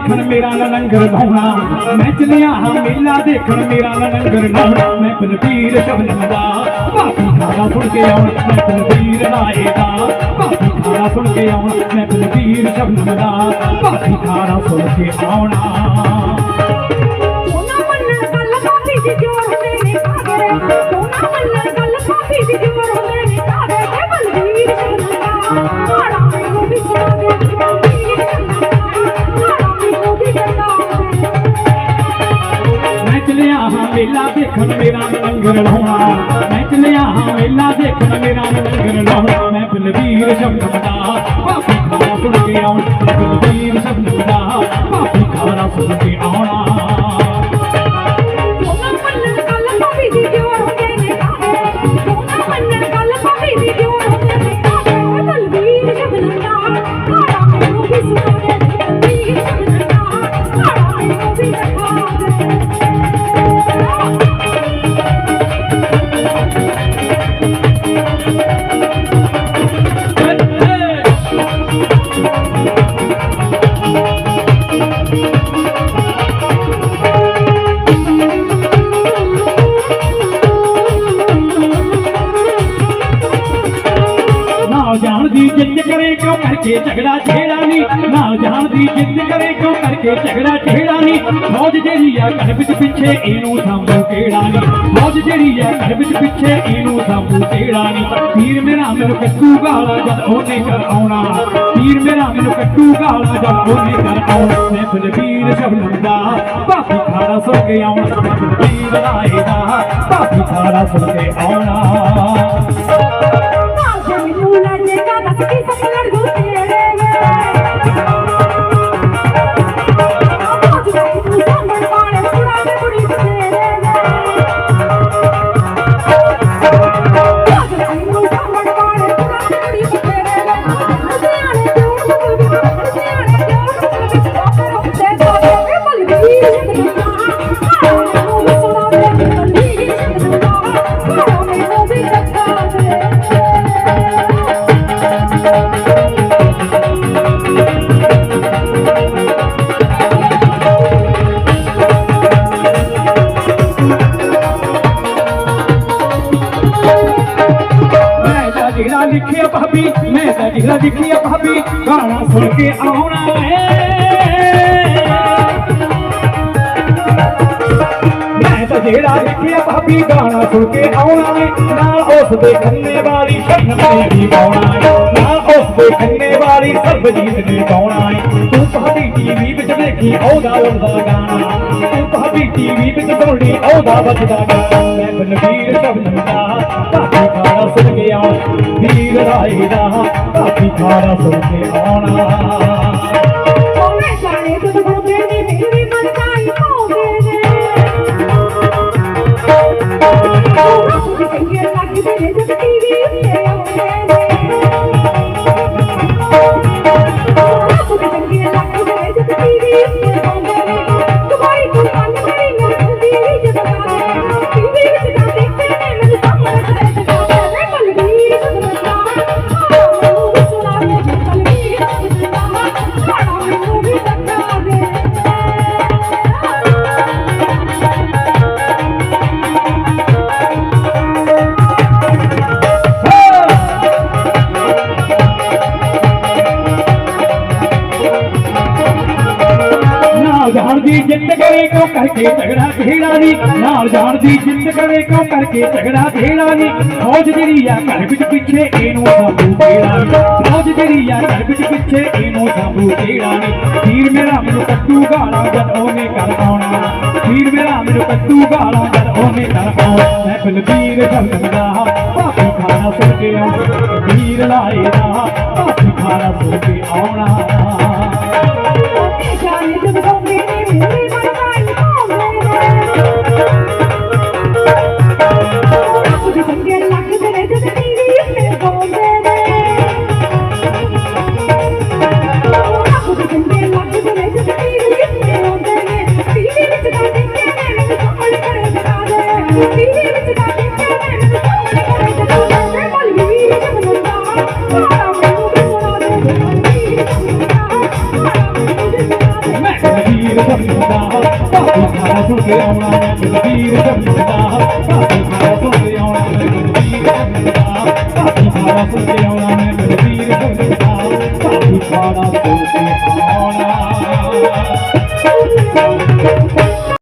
ਦੇਖਣ ਮੇਰਾ ਨਾ ਲੰਗਰ ਲਾਉਣਾ। ਮੈਂ ਚਲਿਆ ਹਾਂ ਮੇਲਾ ਦੇਖਣ ਮੇਰਾ ਨਾ ਲੰਗਰ ਲਾਉਣਾ। ਮੈਂ ਬਲਬੀਰ ਸ਼ਬਨਮ ਦਾ ਬਾਪੂ ਖਾਣਾ ਸੁਣ ਕੇ ਆਉਣਾ, ਮੈਂ ਬਲਬੀਰ ਰਾਏ ਦਾ ਬਾਪੂ ਖਾਣਾ ਸੁਣ ਕੇ ਆਉਣਾ, ਮੈਂ ਬਲਬੀਰ ਸ਼ਬਨਮ ਦਾ ਬਾਪੂ ਖਾਣਾ ਸੁਣ ਕੇ ਆਉਣਾ। ਗੱਲ ਕਾਫੀ ਦੀ ਜੋਰ ਹੁੰਦੇ ਨੇ ਕਾਗਰੇ ਸੋਨਾ ਮੰਨਣ ਗੱਲ ਕਾਫੀ ਦੀ ਜੋਰ ਹੁੰਦੇ ਮੇਲਾ ਦੇਖਣ ਮੇਰਾ ਲੰਗਰ ਲਾਉਣਾ। ਮੈਂ ਚਲਿਆ ਹਾਂ ਮੇਲਾ ਦੇਖਣ ਮੇਰਾ ਲੰਗਰ ਲਾਉਣਾ। ਮੈਂ ਬਲਬੀਰ ਸ਼ਬਨਮ ਦਾ ਬਾਪੂ ਸੁਣ ਕੇ ਆਉਣਾ। ਨਾ ਜਾਣ ਜਿੱਦ ਕਰੇ ਕਿਉਂ ਕਰਕੇ ਝਗੜਾ ਛੇੜਾ ਨਹੀਂ? ਨਾ ਜਾਣ ਜਿੱਦ ਕਰੇ ਕਿਉਂ ਕਰਕੇ ਝਗੜਾ ਛੇੜਾ ਨਹੀਂ? ਮੌਜ ਜਿਹੜੀ ਆ ਘਰ ਵਿੱਚ ਪਿੱਛੇ ਇਹਨੂੰ ਸਾਂਭੂ ਕਿਹੜਾ ਨਹੀਂ? ਮੌਜ ਜਿਹੜੀ ਆ ਘਰ ਵਿੱਚ ਪਿੱਛੇ ਇਹਨੂੰ ਸਾਂਭੂ ਕਿਹੜਾ ਨਹੀਂ? ਵੀਰ ਮੇਰਾ ਮੈਨੂੰ ਕੱਟੂ ਗਾਲਾ ਜਦ ਉਹਨੇ ਕਰ ਆਉਣਾ। ਵੀਰ ਮੇਰਾ ਮੈਨੂੰ ਕੱਟੂ ਗਾਲਾ ਜਦ ਉਹਨੇ ਕਰ ਆਉਣਾ। ਮੈਂ ਬਲਬੀਰ ਸ਼ਬਨਮ ਦਾ ਬਾਪੀ ਖਾੜਾ ਸੁਣ ਕੇ ਆਉਣਾ। ਮੈਂ ਬਲਬੀਰ ਰਾਏ ਦਾ ਬਾਪੀ ਖਾੜਾ ਸੁਣ ਕੇ ਆਉਣਾ। se quiso ਜਿਹੜਾ ਲਿਖਿਆ ਭਾਬੀ, ਮੈਂ ਤਾਂ ਜਿਹੜਾ ਲਿਖਿਆ ਭਾਬੀ, ਗਾਣਾ ਸੁਣ ਕੇ ਆਉਣਾ ਏ। ਮੈਂ ਤਾਂ ਜਿਹੜਾ ਲਿਖਿਆ ਭਾਬੀ, ਗਾਣਾ ਸੁਣ ਕੇ ਆਉਣਾ ਏ। ਨਾਲ ਉਸ ਦੇ ਖੰਨੇ ਵਾਲੀ ਸ਼ਰਨ ਨੇ ਵੀ ਏ। ਨਾਲ ਉਸ ਦੇ ਖੰਨੇ ਵਾਲੀ ਸਰਬਜੀਤ ਨੇ ਗਾਉਣਾ ਏ। ਤੂੰ ਭਾਬੀ ਟੀਵੀ ਵਿੱਚ ਵੇਖੀ ਉਹਦਾ ਉਹਦਾ ਗਾਣਾ। ਤੂੰ ਭਾਬੀ ਟੀਵੀ ਵਿੱਚ ਸੁਣਦੀ ਉਹਦਾ ਵੱਜਦਾ ਗਾਣਾ। ਮੈਂ ਬਲਵੀਰ ਸ਼ਬਨਮ ਦਾ ਭਾਬੀ ਖਾਣਾ ਸੁਣ ਕੇ ਆਉਣਾ। ਵੀਰ ਦਾ ਭਾਬੀ ਖਾਣਾ ਸੁਣ ਕੇ ਆਉਣਾ। ਉਹਨੇ ਜਾਣੇ ਤੂੰ ਬੋਲਦੇ ਨੇ, ਮੇਰੇ ਵੀ ਪਾਉਂਦੇ ਨੇ। ਉਹ ਚੰਗੇ ਲੱਗਦੇ ਨੇ, ਜਦ ਟੀਵੀ ਨਾਲ ਜਾਣ ਦੀ ਜਿੱਦ ਕਰੇ ਕਿਉਂ ਕਰਕੇ ਝਗੜਾ ਖੇੜਾ ਨਹੀਂ ਨਾਲ ਜਾਣ ਦੀ ਕਰੇ ਕਿਉਂ ਕਰਕੇ ਝਗੜਾ ਖੇੜਾ ਨਹੀਂ ਫੌਜ ਜਿਹੜੀ ਆ ਘਰ ਵਿੱਚ ਪਿੱਛੇ, ਇਹਨੂੰ ਸਾਬੂ ਕਿਹੜਾ ਨਹੀਂ ਫੌਜ ਜਿਹੜੀ ਆ ਘਰ ਵਿੱਚ ਪਿੱਛੇ, ਇਹਨੂੰ ਸਾਬੂ ਕਿਹੜਾ ਨਹੀਂ ਵੀਰ ਮੇਰਾ ਮੈਨੂੰ ਕੱਟੂ ਗਾਲਾਂ ਜਦ ਉਹਨੇ ਕਰ ਆਉਣਾ ਵੀਰ ਮੇਰਾ ਮੈਨੂੰ ਕੱਟੂ ਗਾਲਾਂ ਜਦ ਉਹਨੇ ਕਰ ਆਉਣਾ ਮੈਂ ਬਲਬੀਰ ਜੰਗਲ ਭਾਪੀ ਖਾਣਾ ਸੁਣ ਕੇ ਆਉਣਾ ਵੀਰ ਲਾਏ ਦਾ ਭਾਪੀ ਖਾਣਾ ਸੁਣ ਕੇ ਆਉਣਾ ਸੁਣ ਕੇ